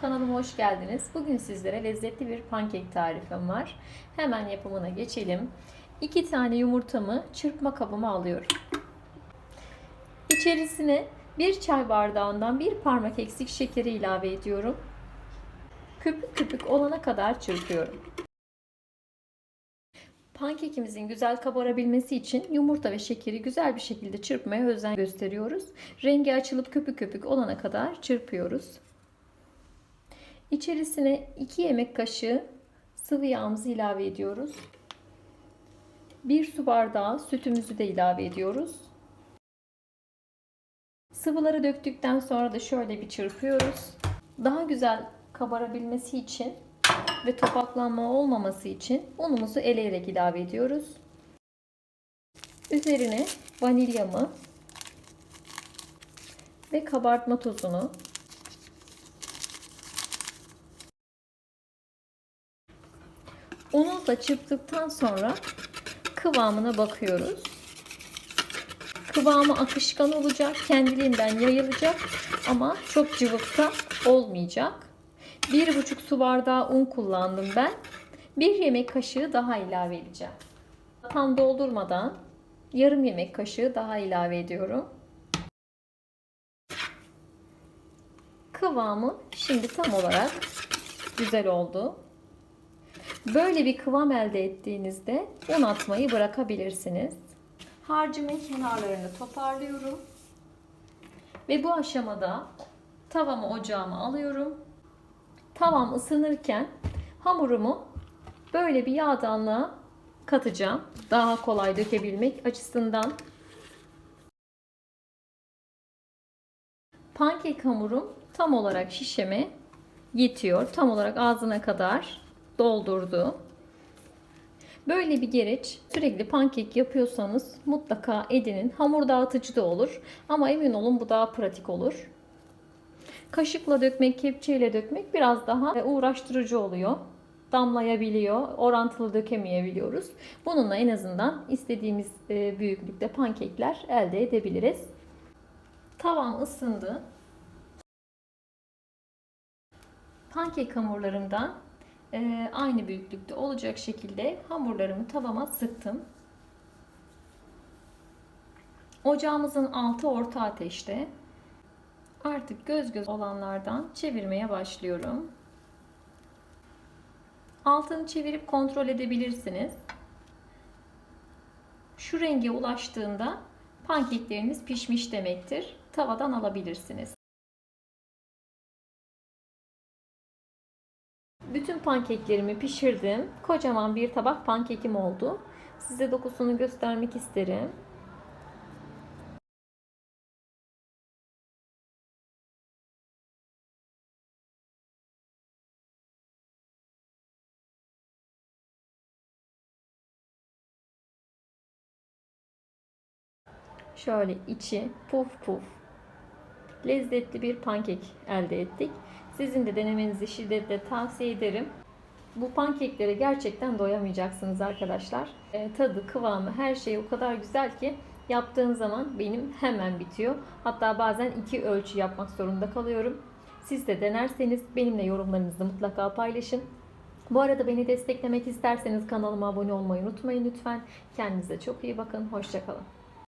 kanalıma hoş geldiniz. Bugün sizlere lezzetli bir pankek tarifim var. Hemen yapımına geçelim. 2 tane yumurtamı çırpma kabıma alıyorum. İçerisine 1 çay bardağından 1 parmak eksik şekeri ilave ediyorum. Köpük köpük olana kadar çırpıyorum. Pankekimizin güzel kabarabilmesi için yumurta ve şekeri güzel bir şekilde çırpmaya özen gösteriyoruz. Rengi açılıp köpük köpük olana kadar çırpıyoruz. İçerisine 2 yemek kaşığı sıvı yağımızı ilave ediyoruz. 1 su bardağı sütümüzü de ilave ediyoruz. Sıvıları döktükten sonra da şöyle bir çırpıyoruz. Daha güzel kabarabilmesi için ve topaklanma olmaması için unumuzu eleyerek ilave ediyoruz. Üzerine vanilyamı ve kabartma tozunu Da çırptıktan sonra kıvamına bakıyoruz. Kıvamı akışkan olacak, kendiliğinden yayılacak ama çok cıvıkta olmayacak. 1,5 su bardağı un kullandım ben. 1 yemek kaşığı daha ilave edeceğim. Tam doldurmadan yarım yemek kaşığı daha ilave ediyorum. Kıvamı şimdi tam olarak güzel oldu. Böyle bir kıvam elde ettiğinizde un atmayı bırakabilirsiniz. Harcımın kenarlarını toparlıyorum. Ve bu aşamada tavamı ocağıma alıyorum. Tavam ısınırken hamurumu böyle bir yağdanlığa katacağım. Daha kolay dökebilmek açısından. Pankek hamurum tam olarak şişeme yetiyor. Tam olarak ağzına kadar doldurdu. Böyle bir gereç sürekli pankek yapıyorsanız mutlaka edinin. Hamur dağıtıcı da olur ama emin olun bu daha pratik olur. Kaşıkla dökmek, kepçeyle dökmek biraz daha uğraştırıcı oluyor. Damlayabiliyor, orantılı dökemeyebiliyoruz. Bununla en azından istediğimiz e, büyüklükte pankekler elde edebiliriz. Tavam ısındı. Pankek hamurlarımdan e, aynı büyüklükte olacak şekilde hamurlarımı tavama sıktım. Ocağımızın altı orta ateşte. Artık göz göz olanlardan çevirmeye başlıyorum. Altını çevirip kontrol edebilirsiniz. Şu renge ulaştığında pankekleriniz pişmiş demektir. Tavadan alabilirsiniz. Bütün pankeklerimi pişirdim. Kocaman bir tabak pankekim oldu. Size dokusunu göstermek isterim. Şöyle içi puf puf lezzetli bir pankek elde ettik. Sizin de denemenizi şiddetle tavsiye ederim. Bu pankeklere gerçekten doyamayacaksınız arkadaşlar. E, tadı, kıvamı, her şey o kadar güzel ki yaptığım zaman benim hemen bitiyor. Hatta bazen iki ölçü yapmak zorunda kalıyorum. Siz de denerseniz benimle yorumlarınızı mutlaka paylaşın. Bu arada beni desteklemek isterseniz kanalıma abone olmayı unutmayın lütfen. Kendinize çok iyi bakın. Hoşçakalın.